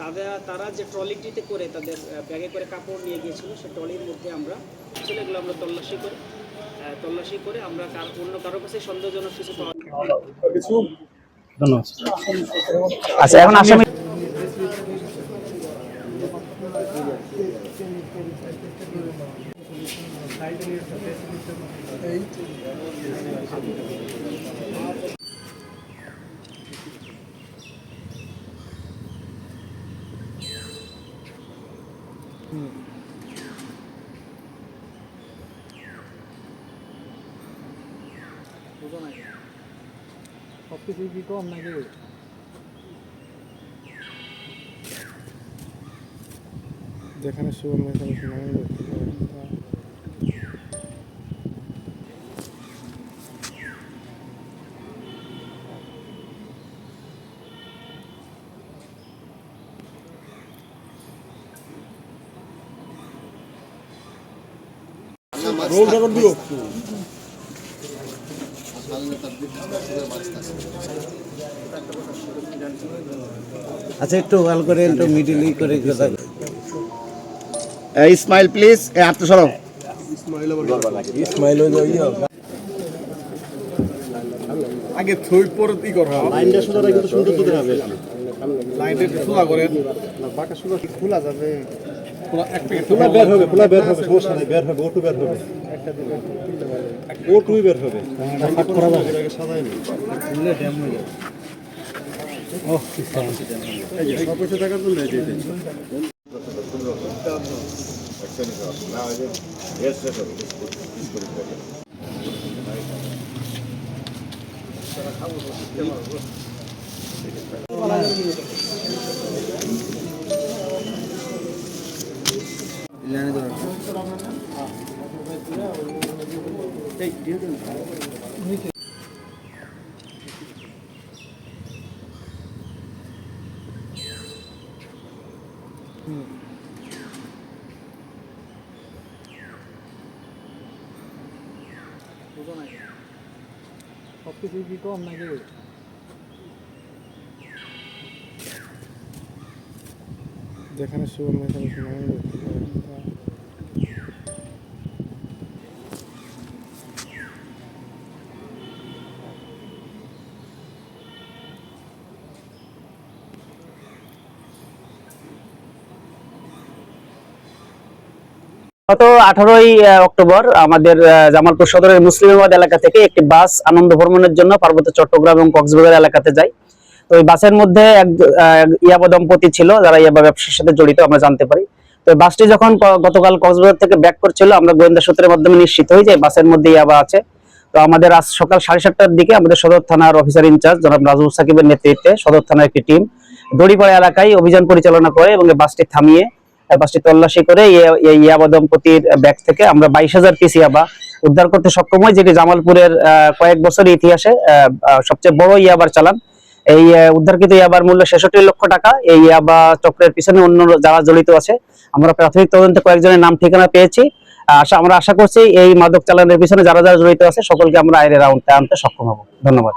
তাদের তারা যে ট্রলিটিতে করে তাদের ব্যাগে করে কাপড় নিয়ে গিয়েছিল সে ট্রলির মধ্যে আমরা ছেলেগুলো আমরা তল্লাশি করি তল্লাশি করে আমরা কার অন্য কারোর কাছে সন্দেহজনক কিছু পাওয়া ধন্যবাদ। আচ্ছা এখন আসামি সব কিছু কি কম নাকি? যেখানে সুবর্ণ এখানে শুনানি করতে পারে আচ্ছা একটু ভালো করে একটু মিডিলি করে ইসমাইল প্লিজ হাতটা সরাও। ইসমাইল আগে থই পরে কি করা। লাইনটা সোজা রেখে সুন্দর হবে। লাইনটা সোজা করেন খোলা যাবে খোলা এক প্যাকেট খোলা বের হবে খোলা বের হবে, সমস্যা নাই, বের হবে, ওটু বের হবে। ওটুই বের হবে। সাদাই নেই সব কিছু কি কম নাকি যেখানে শুনানি করতে পারে। গত আঠারোই অক্টোবর আমাদের জামালপুর সদরের মুসলিমাবাদ এলাকা থেকে একটি বাস আনন্দ ভ্রমণের জন্য পার্বত্য চট্টগ্রাম এবং কক্সবাজার এলাকাতে যায়। তো ওই বাসের মধ্যে এক ইয়াবা দম্পতি ছিল, যারা ইয়াবা ব্যবসার সাথে জড়িত, আমরা জানতে পারি। তো বাসটি যখন গতকাল কক্সবাজার থেকে ব্যাক করছিল, আমরা গোয়েন্দা সূত্রের মাধ্যমে নিশ্চিত হই যে বাসের মধ্যে ইয়াবা আছে। তো আমাদের আজ সকাল সাড়ে সাতটার দিকে আমাদের সদর থানার অফিসার ইনচার্জ জনাব রাজুল সাকিবের নেতৃত্বে সদর থানার একটি টিম দড়িপাড়া এলাকায় অভিযান পরিচালনা করে এবং বাসটি থামিয়ে বাসটি তল্লাশি করে ইয়াবা দম্পতির ব্যাগ থেকে আমরা বাইশ হাজার পিস ইয়াবা উদ্ধার করতে সক্ষম হয় যেটি জামালপুরের কয়েক বছর ইতিহাসে সবচেয়ে বড় ইয়াবার চালান। এই উদ্ধারকৃত ইয়াবার মূল্য ছেষট্টি লক্ষ টাকা। এই ইয়াবা চক্রের পিছনে অন্য যারা জড়িত আছে, আমরা প্রাথমিক তদন্তে কয়েকজনের নাম ঠিকানা পেয়েছি। আশা, আমরা আশা করছি এই মাদক চালানের পিছনে যারা যারা জড়িত আছে, সকলকে আমরা আইনের আওতায় আনতে সক্ষম হব। ধন্যবাদ।